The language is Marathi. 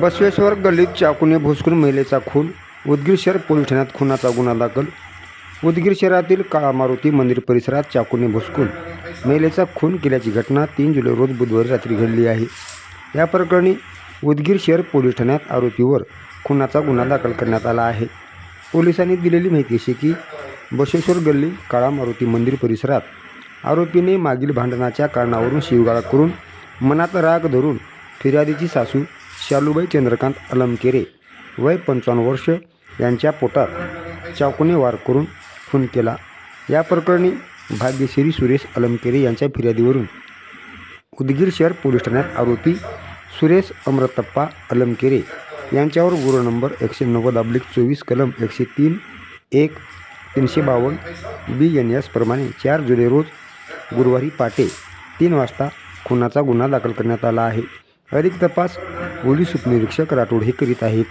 बसवेश्वर गल्लीत चाकूने भुसकून महिलेचा खून उदगीर शहर पोलीस ठाण्यात खुनाचा गुन्हा दाखल. उदगीर शहरातील काळा मारुती मंदिर परिसरात चाकूने भुसकून महिलेचा खून केल्याची घटना तीन जुलै रोज बुधवारी रात्री घडली आहे. या प्रकरणी उदगीर शहर पोलीस ठाण्यात आरोपीवर खुनाचा गुन्हा दाखल करण्यात आला आहे. पोलिसांनी दिलेली माहिती अशी की बसवेश्वर गल्ली काळा मारुती मंदिर परिसरात आरोपीने मागील भांडणाच्या कारणावरून शिवगाळा करून मनात राग धरून फिर्यादीची सासू शालूबाई चंद्रकांत अलमकेरे वय पंचावन्न वर्ष यांच्या पोटात चाकूने वार करून खून केला. या प्रकरणी भाग्यश्री सुरेश अलमकेरे यांच्या फिर्यादीवरून उदगीर शहर पोलीस ठाण्यात आरोपी सुरेश अमरतप्पा अलमकेरे यांच्यावर गुन्हा नंबर एकशे नव्वद अब्लिक चोवीस कलम एकशे तीन एक तीनशे बावन्न बी एन एस प्रमाणे चार जुलै रोज गुरुवारी पाटे तीन वाजता खुनाचा गुन्हा दाखल करण्यात आला आहे. अधिक तपास पोलीस उपनिरीक्षक राठोड हे करीत आहेत.